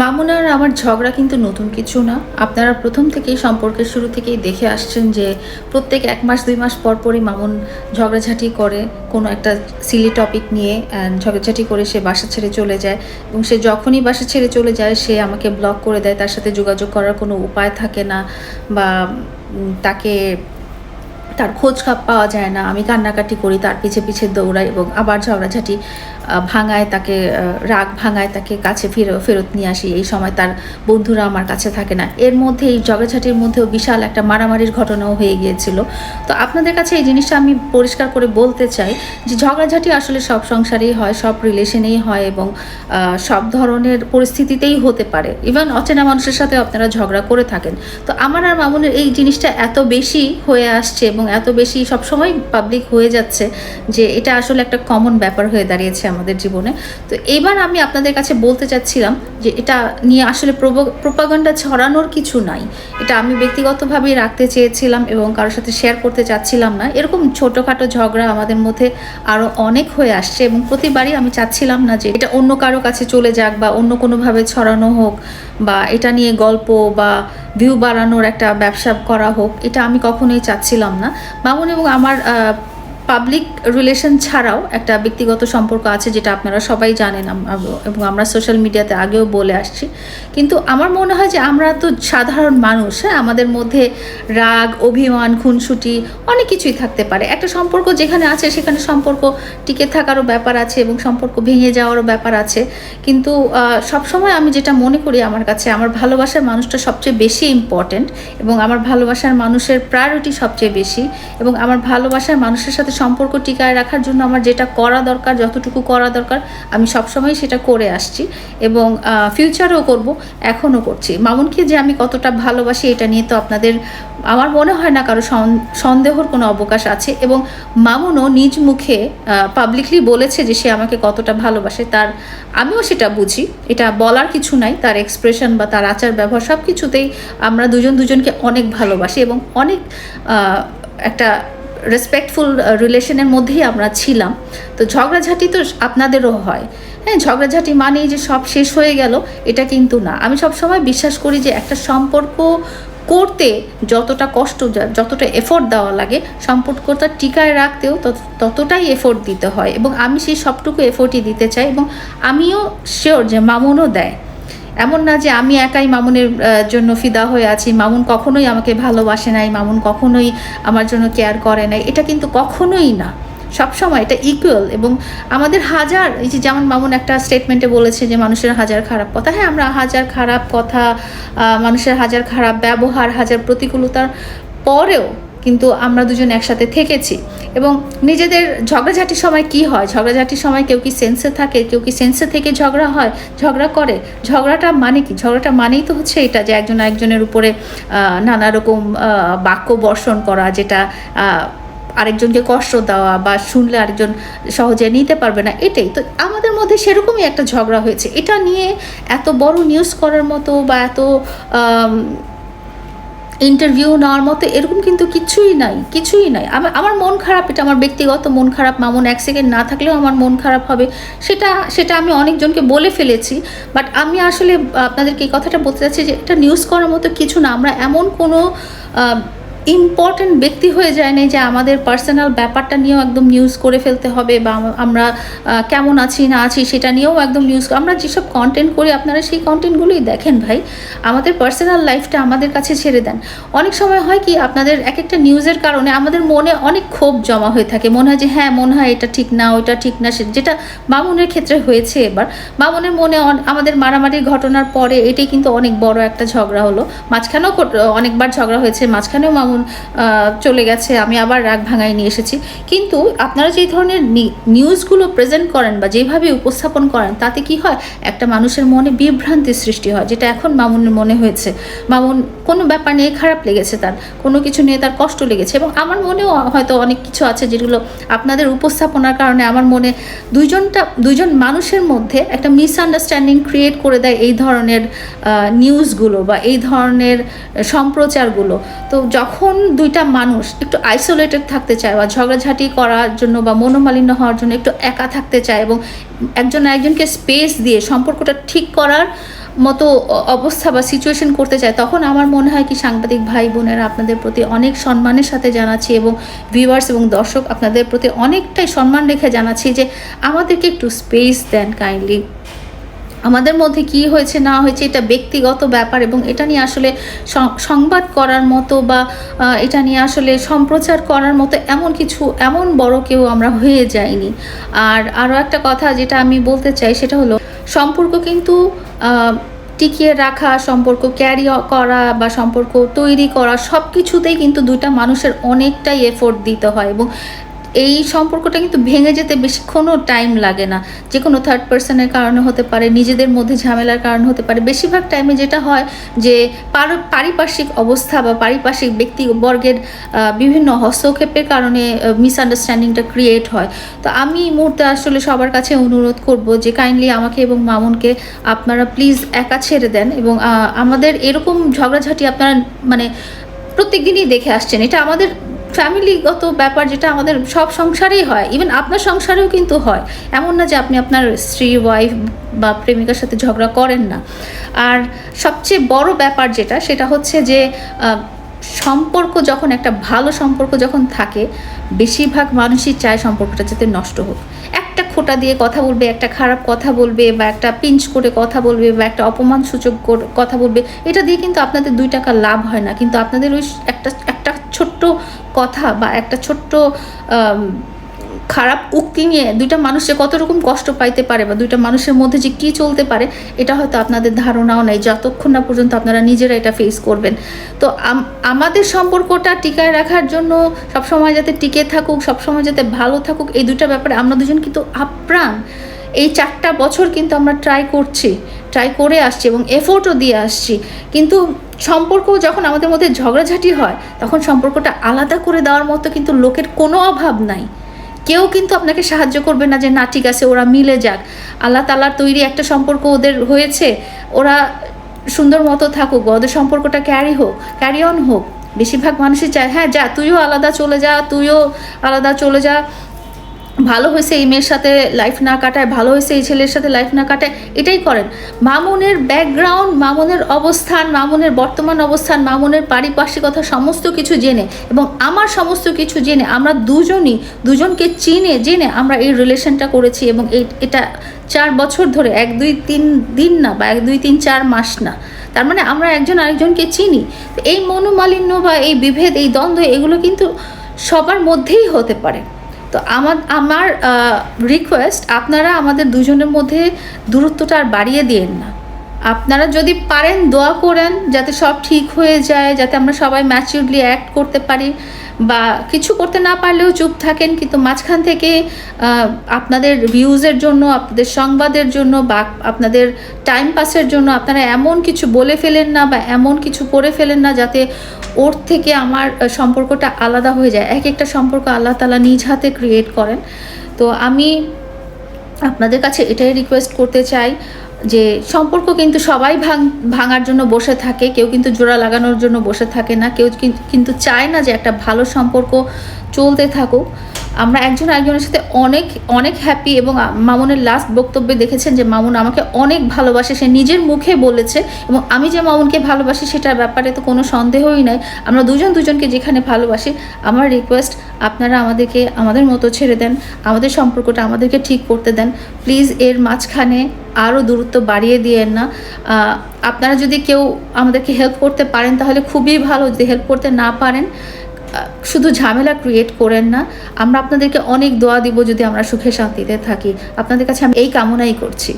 মামুন আর আমার ঝগড়া কিন্তু নতুন কিছু না। আপনারা প্রথম থেকেই সম্পর্কের শুরু থেকেই দেখে আসছেন যে প্রত্যেক এক মাস, দুই মাস পর পরই মামুন ঝগড়াঝাটি করে কোনো একটা সিলি টপিক নিয়ে ঝগড়াঝাটি করে সে বাসা ছেড়ে চলে যায়। এবং সে যখনই বাসা ছেড়ে চলে যায়, সে আমাকে ব্লক করে দেয়। তার সাথে যোগাযোগ করার কোনো উপায় থাকে না বা তাকে তার খোঁজ খাপ পাওয়া যায় না। আমি কান্নাকাটি করি, তার পিছে পিছে দৌড়াই এবং আবার ঝগড়াঝাটি। ভাঙায় তাকে রাগ ভাঙায় তাকে কাছে ফেরত ফেরত নিয়ে আসি। এই সময় তার বন্ধুরা আমার কাছে থাকে না। এর মধ্যে এই ঝগড়াঝাটির মধ্যেও বিশাল একটা মারামারির ঘটনাও হয়ে গিয়েছিল। তো আপনাদের কাছে এই জিনিসটা আমি পরিষ্কার করে বলতে চাই যে ঝগড়াঝাটি আসলে সব সংসারেই হয়, সব রিলেশনেই হয় এবং সব ধরনের পরিস্থিতিতেই হতে পারে। ইভেন অচেনা মানুষের সাথে আপনারা ঝগড়া করে থাকেন। তো আমার আর মামুনের এই জিনিসটা এত বেশি হয়ে আসছে এবং এত বেশি সবসময় পাবলিক হয়ে যাচ্ছে যে এটা আসলে একটা কমন ব্যাপার হয়ে দাঁড়িয়েছে আমাদের জীবনে। তো এবার আমি আপনাদের কাছে বলতে চাচ্ছিলাম যে এটা নিয়ে আসলে প্রোপাগান্ডা ছড়ানোর কিছু নাই। এটা আমি ব্যক্তিগতভাবেই রাখতে চেয়েছিলাম এবং কারোর সাথে শেয়ার করতে চাচ্ছিলাম না। এরকম ছোটোখাটো ঝগড়া আমাদের মধ্যে আরও অনেক হয়ে আসছে এবং প্রতিবারই আমি চাচ্ছিলাম না যে এটা অন্য কারও কাছে চলে যাক বা অন্য কোনোভাবে ছড়ানো হোক বা এটা নিয়ে গল্প বা ভিউ বাড়ানোর একটা ব্যবসা করা হোক, এটা আমি কখনোই চাচ্ছিলাম না। মামুন এবং আমার পাবলিক রিলেশন ছাড়াও একটা ব্যক্তিগত সম্পর্ক আছে যেটা আপনারা সবাই জানেন এবং আমরা সোশ্যাল মিডিয়াতে আগেও বলে আসছি। কিন্তু আমার মনে হয় যে আমরা তো সাধারণ মানুষ হ্যাঁ? আমাদের মধ্যে রাগ, অভিমান, খুনসুটি অনেক কিছুই থাকতে পারে। একটা সম্পর্ক যেখানে আছে সেখানে সম্পর্ক টিকে থাকারও ব্যাপার আছে এবং সম্পর্ক ভেঙে যাওয়ারও ব্যাপার আছে। কিন্তু সবসময় আমি যেটা মনে করি আমার কাছে, আমার ভালোবাসার মানুষটা সবচেয়ে বেশি ইম্পর্ট্যান্ট এবং আমার ভালোবাসার মানুষের প্রায়োরিটি সবচেয়ে বেশি এবং আমার ভালোবাসার মানুষের সাথে সম্পর্ক টিকায় রাখার জন্য আমার যেটা করা দরকার, যতটুকু করা দরকার, আমি সবসময় সেটা করে আসছি এবং ফিউচারেও করব, এখনও করছি। মামুনকে যে আমি কতটা ভালোবাসি এটা নিয়ে তো আপনাদের, আমার মনে হয় না কারও সন- সন্দেহর কোনো অবকাশ আছে এবং মামুনও নিজ মুখে পাবলিকলি বলেছে যে সে আমাকে কতটা ভালোবাসে, তার আমিও সেটা বুঝি। এটা বলার কিছু নাই, তার এক্সপ্রেশন বা তার আচার ব্যবহার সব কিছুতেই আমরা দুজন দুজনকে অনেক ভালোবাসি এবং অনেক একটা রেসপেক্টফুল রিলেশনের মধ্যেই আমরা ছিলাম। তো ঝগড়াঝাটি তো আপনাদেরও হয়। হ্যাঁ ঝগড়াঝাটি মানেই যে সব শেষ হয়ে গেল, এটা কিন্তু না। আমি সবসময় বিশ্বাস করি যে একটা সম্পর্ক করতে যতটা কষ্ট, যতটা এফোর্ট দেওয়া লাগে, সম্পর্কটা টিকায় রাখতেও তত- ততটাই এফোর্ট দিতে হয়। এবং আমি সেই সবটুকু এফোর্টই দিতে চাই এবং আমিও শিওর যে মামুনও দেয়। এমন না যে আমি একাই মামুনের জন্য ফিদা হয়ে আছি। মামুন কখনোই আমাকে ভালোবাসে নাই, মামুন কখনোই আমার জন্য কেয়ার করে নাই। এটা কিন্তু কখনোই না। সবসময় এটা ইকুয়াল এবং আমাদের হাজার, এই যে যেমন মামুন একটা স্টেটমেন্টে বলেছে যে মানুষের হাজার খারাপ কথা হ্যাঁ আমরা হাজার খারাপ কথা মানুষের হাজার খারাপ ব্যবহার, হাজার প্রতিকূলতার পরেও কিন্তু আমরা দুজন একসাথে থেকেছি। এবং নিজেদের ঝগড়াঝাটির সময় কি হয়? ঝগড়াঝাটির সময় কেউ কি সেন্সে থাকে? কেউ কি সেন্সে থেকে ঝগড়া হয়? ঝগড়া করে? ঝগড়াটা মানে কি? ঝগড়াটা মানেই তো হচ্ছে এটা যে একজন একজনের উপরে নানা রকম বাক্য বর্ষণ করা, যেটা আরেকজনকে কষ্ট দেওয়া বা শুনলে আরেকজন সহজে নিতে পারবে না, এটাই। তো আমাদের মধ্যে সেরকমই একটা ঝগড়া হয়েছে। এটা নিয়ে এত বড় নিউজ করার মতো বা এত ইন্টারভিউ নেওয়ার মতো এরকম কিন্তু কিছুই নাই কিছুই নাই। আমার আমার মন খারাপ, এটা আমার ব্যক্তিগত মন খারাপ, মামুন এক সেকেন্ড না থাকলেও আমার মন খারাপ হবে। সেটা সেটা আমি অনেকজনকে বলে ফেলেছি বাট আমি আসলে আপনাদেরকে এই কথাটা বলতে চাচ্ছি যে, এটা নিউজ করার মতো কিছু না। আমরা এমন কোনো ইম্পর্ট্যান্ট ব্যক্তি হয়ে যায় না যে আমাদের পার্সোনাল ব্যাপারটা নিয়েও একদম নিউজ করে ফেলতে হবে বা আমরা কেমন আছি, না আছি সেটা নিয়েও একদম নিউজ আমরা যেসব কন্টেন্ট করি আপনারা সেই কন্টেন্টগুলোই দেখেন ভাই। আমাদের পার্সোনাল লাইফটা আমাদের কাছে ছেড়ে দেন। অনেক সময় হয় কি আপনাদের এক একটা নিউজের কারণে আমাদের মনে অনেক ক্ষোভ জমা হয়ে থাকে। মনে হয় যে হ্যাঁ মনে হয় এটা ঠিক না ওইটা ঠিক না যেটা মামুনের ক্ষেত্রে হয়েছে এবার। মামুনের মনে আমাদের মারামারির ঘটনার পরে এটাই কিন্তু অনেক বড় একটা ঝগড়া হলো। মাঝখানেও অনেকবার ঝগড়া হয়েছে, মাঝখানেও মামুন আহ, চলে গেছে আমি আবার রাগ ভাঙাই নিয়ে এসেছি। কিন্তু আপনারা যেই ধরনের নিউজগুলো প্রেজেন্ট করেন বা যেভাবে উপস্থাপন করেন তাতে কি হয়? একটা মানুষের মনে বিভ্রান্তির সৃষ্টি হয় যেটা এখন মামুনের মনে হয়েছে। মামুন কোনো ব্যাপার নিয়ে খারাপ লেগেছে তার কোনো কিছু নিয়ে তার কষ্ট লেগেছে এবং আমার মনেও হয়তো অনেক কিছু আছে যেগুলো আপনাদের উপস্থাপনার কারণে আমার মনে দুইজনটা দুইজন মানুষের মধ্যে একটা মিসআন্ডারস্ট্যান্ডিং ক্রিয়েট করে দেয় এই ধরনের নিউজগুলো বা এই ধরনের সম্প্রচারগুলো। তো যখন দুইটা মানুষ একটু আইসোলেটেড থাকতে চায় বা ঝগড়াঝাটি করার জন্য বা মনোমালিন্য হওয়ার জন্য একটু একা থাকতে চায় এবং একজন একজনকে স্পেস দিয়ে সম্পর্কটা ঠিক করার মতো অবস্থা বা সিচুয়েশন করতে চায়, তখন আমার মনে হয় কি সাংবাদিক ভাই বোনেরা আপনাদের প্রতি অনেক সম্মানের সাথে জানাচ্ছি এবং ভিউয়ার্স এবং দর্শক আপনাদের প্রতি অনেকটাই সম্মান রেখে জানাচ্ছি যে আমাদেরকে একটু স্পেস দেন কাইন্ডলি আমাদের মধ্যে কি হয়েছে, না হয়েছে, এটা ব্যক্তিগত ব্যাপার এবং এটা নিয়ে আসলে সংবাদ করার মতো বা এটা নিয়ে আসলে সম্প্রচার করার মতো এমন কিছু, এমন বড় কেউ আমরা হয়ে যাইনি। আর আরও একটা কথা যেটা আমি বলতে চাই সেটা হলো, সম্পর্ক কিন্তু টিকিয়ে রাখা, সম্পর্ক ক্যারি করা বা সম্পর্ক তৈরি করা সব কিছুতেই কিন্তু দুইটা মানুষের অনেকটাই এফোর্ট দিতে হয় এবং এই সম্পর্কটা কিন্তু ভেঙে যেতে বেশিক্ষণও টাইম লাগে না। যে কোনো থার্ড পার্সনের কারণে হতে পারে, নিজেদের মধ্যে ঝামেলার কারণে হতে পারে। বেশিরভাগ টাইমে যেটা হয় যে, পার- পারিপার্শ্বিক অবস্থা বা পারিপার্শ্বিক ব্যক্তিবর্গের বিভিন্ন হস্তক্ষেপের কারণে মিসআন্ডারস্ট্যান্ডিংটা ক্রিয়েট হয়। তো আমি এই মুহূর্তে আসলে সবার কাছে অনুরোধ করব যে কাইন্ডলি আমাকে এবং মামুনকে আপনারা প্লিজ একা ছেড়ে দেন এবং আমাদের এরকম ঝগড়াঝাটি আপনারা মানে প্রত্যেক দিনই দেখে আসছেন। এটা আমাদের ফ্যামিলিগত ব্যাপার যেটা আমাদের সব সংসারেই হয় ইভেন আপনার সংসারেও কিন্তু হয়। এমন না যে আপনি আপনার স্ত্রী ওয়াইফ বা প্রেমিকার সাথে ঝগড়া করেন না। আর সবচেয়ে বড় ব্যাপার যেটা, সেটা হচ্ছে যে সম্পর্ক যখন একটা ভালো সম্পর্ক যখন থাকে, বেশিরভাগ মানুষই চায় সম্পর্কটা যাতে নষ্ট হোক। একটা খোটা দিয়ে কথা বলবে, একটা খারাপ কথা বলবে, বা একটা পিঞ্চ করে কথা বলবে, বা একটা অপমান সূচক কথা বলবে, এটা দিয়ে কিন্তু আপনাদের দুই টাকা লাভ হয় না। কিন্তু আপনাদের ওই একটা একটা ছোট্ট কথা বা একটা ছোট্ট খারাপ উক্তি নিয়ে দুইটা মানুষ কত রকম কষ্ট পাইতে পারে বা দুইটা মানুষের মধ্যে যে কী চলতে পারে, এটা হয়তো আপনাদের ধারণাও নেই, যতক্ষণ না পর্যন্ত আপনারা নিজেরা এটা ফেস করবেন। তো আমাদের সম্পর্কটা টিকায় রাখার জন্য সবসময় যাতে টিকে থাকুক, সবসময় যাতে ভালো থাকুক, এই দুইটা ব্যাপারে আমরা দুজন কিন্তু আপ্রাণ। এই চারটা বছর কিন্তু আমরা ট্রাই করছি ট্রাই করে আসছি এবং এফোর্টও দিয়ে আসছি। কিন্তু সম্পর্ক যখন আমাদের মধ্যে ঝগড়াঝাটি হয়, তখন সম্পর্কটা আলাদা করে দেওয়ার মতো কিন্তু লোকের কোনো অভাব নাই। কেউ কিন্তু আপনাকে সাহায্য করবে না যে, না, ঠিক আছে, ওরা মিলে যাক। আল্লাহ তালার তৈরি একটা সম্পর্ক ওদের হয়েছে। ওরা সুন্দর মতো থাকুক, ওদের সম্পর্কটা ক্যারি হোক ক্যারি অন হোক। বেশিরভাগ মানুষই চায় হ্যাঁ যা, তুইও আলাদা চলে যা, তুইও আলাদা চলে যা। ভালো হয়েছে এই মেয়ের সাথে লাইফ না কাটায়, ভালো হয়েছে এই ছেলের সাথে লাইফ না কাটায়, এটাই করেন। মামুনের ব্যাকগ্রাউন্ড মামুনের অবস্থান, মামুনের বর্তমান অবস্থান, মামুনের পারিপার্শ্বিকতা সমস্ত কিছু জেনে এবং আমার সমস্ত কিছু জেনে, আমরা দুজনই, দুজনকে চিনে, জেনে আমরা এই রিলেশনটা করেছি এবং এই, এটা চার বছর ধরে, এক, দুই, তিন দিন না বা এক, দুই, তিন, চার মাস না। তার মানে আমরা একজন আরেকজনকে চিনি। এই মনোমালিন্য বা এই বিভেদ, এই দ্বন্দ্ব, এগুলো কিন্তু সবার মধ্যেই হতে পারে। তো আমার আমার রিকোয়েস্ট আপনারা আমাদের দুজনের মধ্যে দূরত্বটা আর বাড়িয়ে দিয়েন না। আপনারা যদি পারেন দোয়া করেন যাতে সব ঠিক হয়ে যায়, যাতে আমরা সবাই ম্যাচিউরলি অ্যাক্ট করতে পারি বা কিছু করতে না পারলেও চুপ থাকেন, কিন্তু মাঝখান থেকে আপনাদের ভিউজের জন্য, আপনাদের সংবাদের জন্য বা আপনাদের টাইম পাসের জন্য আপনারা এমন কিছু বলে ফেলেন না বা এমন কিছু করে ফেলেন না যাতে ওর থেকে আমার সম্পর্কটা আলাদা হয়ে যায়। এক একটা সম্পর্ক আল্লাহ তালা নিজ হাতে ক্রিয়েট করেন। তো আমি আপনাদের কাছে এটাই রিকোয়েস্ট করতে চাই যে, সম্পর্ক কিন্তু সবাই ভাঙ, ভাঙার জন্য বসে থাকে, কেউ কিন্তু জোড়া লাগানোর জন্য বসে থাকে না, কেউ কিন- কিন্তু চায় না যে একটা ভালো সম্পর্ক চলতে থাকুক। আমরা একজন একজনের সাথে অনেক অনেক হ্যাপি এবং মামুনের লাস্ট বক্তব্যে দেখেছেন যে মামুন আমাকে অনেক ভালোবাসে, সে নিজের মুখে বলেছে এবং আমি যে মামুনকে ভালোবাসি সেটার ব্যাপারে তো কোনো সন্দেহই নাই। আমরা দুজন দুজনকে যেখানে ভালোবাসি, আমার রিকোয়েস্ট আপনারা আমাদেরকে, আমাদের মতো ছেড়ে দেন, আমাদের সম্পর্কটা আমাদেরকে ঠিক করতে দেন। প্লিজ এর মাঝখানে আরও দূরত্ব বাড়িয়ে দিয়েন না। আপনারা যদি কেউ আমাদেরকে হেল্প করতে পারেন তাহলে খুবই ভালো, যদি হেল্প করতে না পারেন শুধু ঝামেলা ক্রিয়েট করেন না, আমরা আপনাদেরকে অনেক দোয়া দিব যদি আমরা সুখে শান্তিতে থাকি। আপনাদের কাছে আমি এই কামনাই করছি।